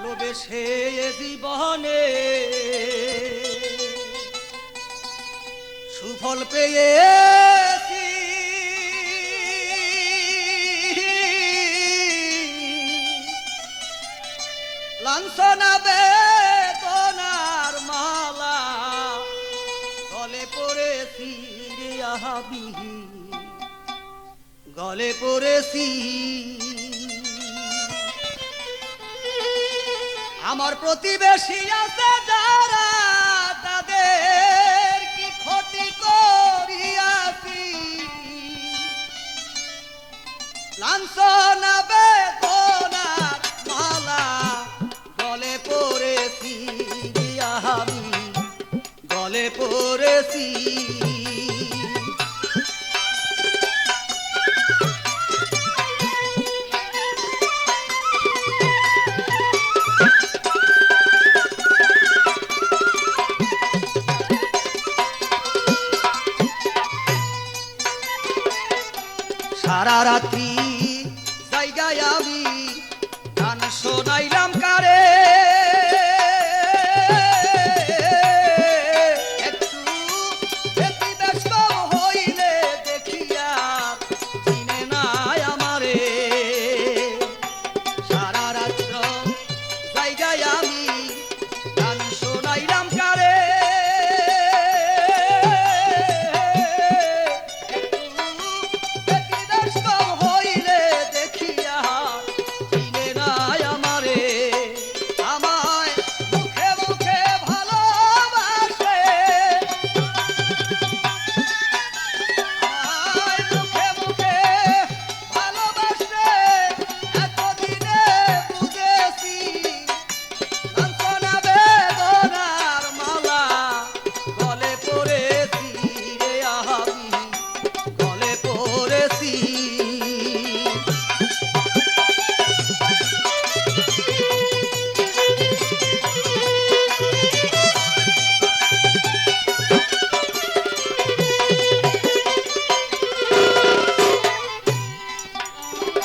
ভালোবেসে জীবনে সুফল পেয়েছি। লাঞ্ছনা বেদনার মালা গলে পড়েছি রে আহাবি গলে পড়েছি আমার প্রতিবেশী আছে যারা, তাদের কি ক্ষতি করিয়াছি? লাঞ্ছনা, বেদনার মালা গলে পড়েছি আমি গলে পড়েছি সারা রাত্রি